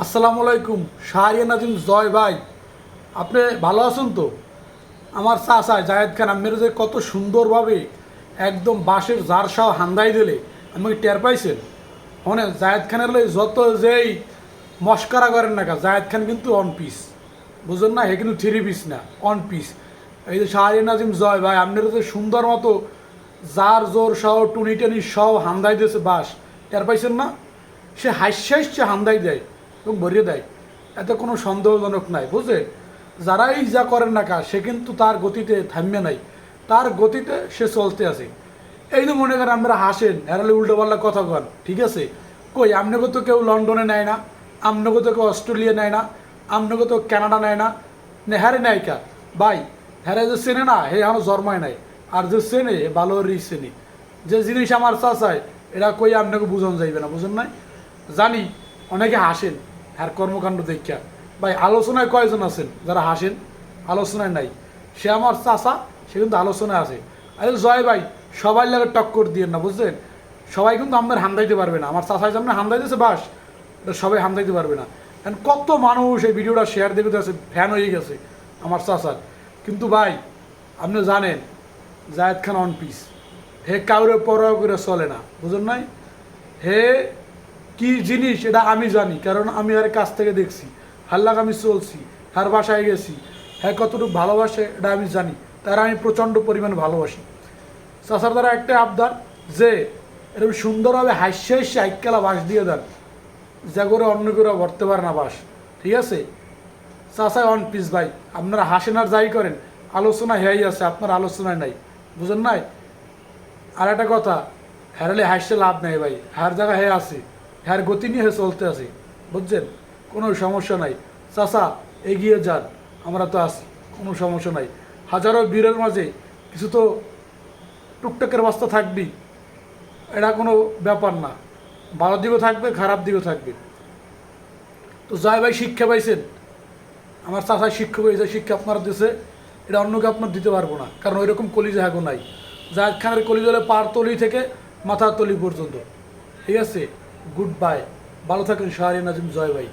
আসসালামু আলাইকুম, শাহরিয়া নাজিম জয় ভাই। আপনি ভালো আছেন তো? আমার চাচা জায়েদ খান আমের যে কত সুন্দরভাবে একদম বাঁশের জার সাহ হান্দাই দিলে আমাকে টের পাইছেন? মানে জায়েদ খানের যত যেই মস্কারা করেন না জায়েদ খান কিন্তু অন পিস বুঝলেন না হে কিন্তু থ্রি পিস না অন পিস এই যে শাহরিয়া নাজিম জয় ভাই আপনার যে সুন্দর মতো জার, জোর সহ টুনি টানি সহ হান্দাই দিয়েছে বাস টের পাইছেন না? সে হাস্য হাস্যে হান্দাই দেয়। এবং ভরিয়ে দেয়। এতে কোনো সন্দেহজনক নাই, বুঝলেন? যারাই যা করেন না কাজ সে কিন্তু তার গতিতে থামবে নাই। তার গতিতে সে চলতে আছে। এই যে মনে করেন আমরা হাসেন, হেরালে উল্টো পাল্লা কথা কন, ঠিক আছে? কই, আপনাকে তো কেউ লন্ডনে নেয় না, আপনাকে তো কেউ অস্ট্রেলিয়া নেয় না, আপনাকে তো কানাডা নেয় না। হ্যারে নেয় কা? ভাই হ্যারে যে চেনে না হে এখনও জন্মায় নাই। আর যে চেনে ভালো রি চেনে। যে জিনিস আমার চাচায়, এরা কই আপনাকে বুঝন যাইবে না, বুঝুন নাই? জানি, অনেকে হাসেন। আর কর্মকাণ্ড দেখা ভাই, আলোচনায় কয়জন আছেন? যারা হাসেন, আলোচনায় নাই। সে আমার চাচা, সে কিন্তু আলোচনায় আছে। আরে জয় ভাই, সবাই লাগে টক্কর দিয়ে না বুঝলেন সবাই কিন্তু আপনার হামদাইতে পারবে না। আমার চাচাই সামনে হামদাইতেছে, বাস। এটা সবাই হামদাইতে পারবে না। এখন কত মানুষ এই ভিডিওটা শেয়ার দেখতে আছে ফ্যান হয়ে গেছে আমার চাচার। কিন্তু ভাই, আপনি জানেন, জায়েদ খান অন পিস হে কাউরে পরোয়া করে চলে না বুঝলেন নাই? হে কি জিনিস এটা আমি জানি, কারণ আমি আর কাছ থেকে দেখছি, হাল্লাক আমি চলছি, হার বাসায় গেছি হ্যাঁ কতটুকু ভালোবাসে এটা আমি জানি, তারা আমি প্রচণ্ড পরিমাণ ভালোবাসি। চাষার দ্বারা একটা আবদার যে এরকম সুন্দরভাবে হাস্য হাস্য আইকেলা বাস দিয়ে দেন, যা করে অন্য করে ভরতে পারে না বাস ঠিক আছে? চাষায় অন পিস ভাই, আপনারা হাসেন আর যাই করেন, আলোচনা হেয়াই আছে, আপনার আলোচনায় নাই, বুঝেন নাই? আর একটা কথা, হারালে হাসতে লাভ নেই ভাই, হার জায়গা হে আছে। হ্যার গতি নিয়ে চলতে আছে। বুঝছেন? কোনো সমস্যা নাই। চাচা, এগিয়ে যান। আমরা তো আছি। কোনো সমস্যা নাই। হাজারো বীরের মাঝে কিছু তো টুকটাকের রাস্তা থাকবেই। এটা কোনো ব্যাপার না। ভালো দিকও থাকবে, খারাপ দিকও থাকবে। তো জয় ভাই, শিক্ষা পাইছেন? আমার চাষায় শিক্ষক হয়েছে, শিক্ষা আপনার দিছে। এটা অন্যকে আপনার দিতে পারব না। কারণ ওই রকম কলিজা হাগো নাই। জাহেদ খানের কলিজ হলে পার তলি থেকে মাথার তলি পর্যন্ত। ঠিক আছে? Good bye. ভালো থাকেন শাহরিয়া নাজিম জয় ভাই।